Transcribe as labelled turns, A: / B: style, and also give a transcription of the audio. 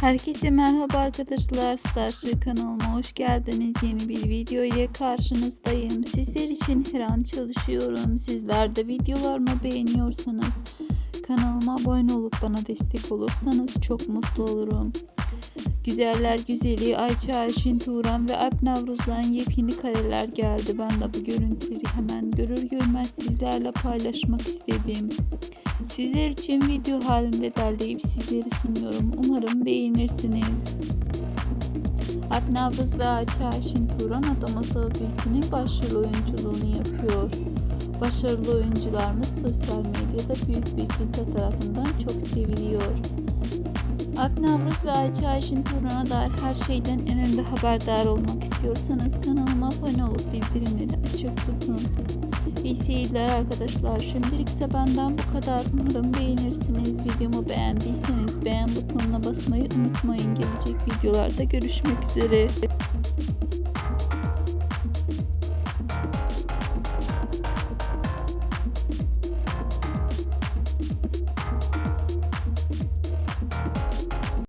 A: Herkese merhaba arkadaşlar. Starship kanalıma hoş geldiniz. Yeni bir video ile karşınızdayım. Sizler için her an çalışıyorum. Sizler de videolarımı beğeniyorsanız kanalıma abone olup bana destek olursanız çok mutlu olurum. Güzeller güzeli Ayça Ayşin Turan ve Alp Navruz'dan yepyeni kareler geldi. Ben de bu görüntüleri hemen görür görmez sizlerle paylaşmak istedim. Sizler için video halinde derleyip sizleri sunuyorum. Umarım beğenirsiniz. Alp Navruz ve Ayça Ayşin Turan Ada Masalı dizisinin başrol oyunculuğunu yapıyor. Başarılı oyuncularımız sosyal medyada büyük bir kitle tarafından çok seviliyor. Navruz ve Ayça Ayşin Turan'a dair her şeyden en önde haberdar olmak istiyorsanız kanalıma abone olup bildirimleri açık tutun. İyi seyirler arkadaşlar. Şimdilik ise benden bu kadar. Umarım beğenirsiniz. Videomu beğendiyseniz beğen butonuna basmayı unutmayın. Gelecek videolarda görüşmek üzere.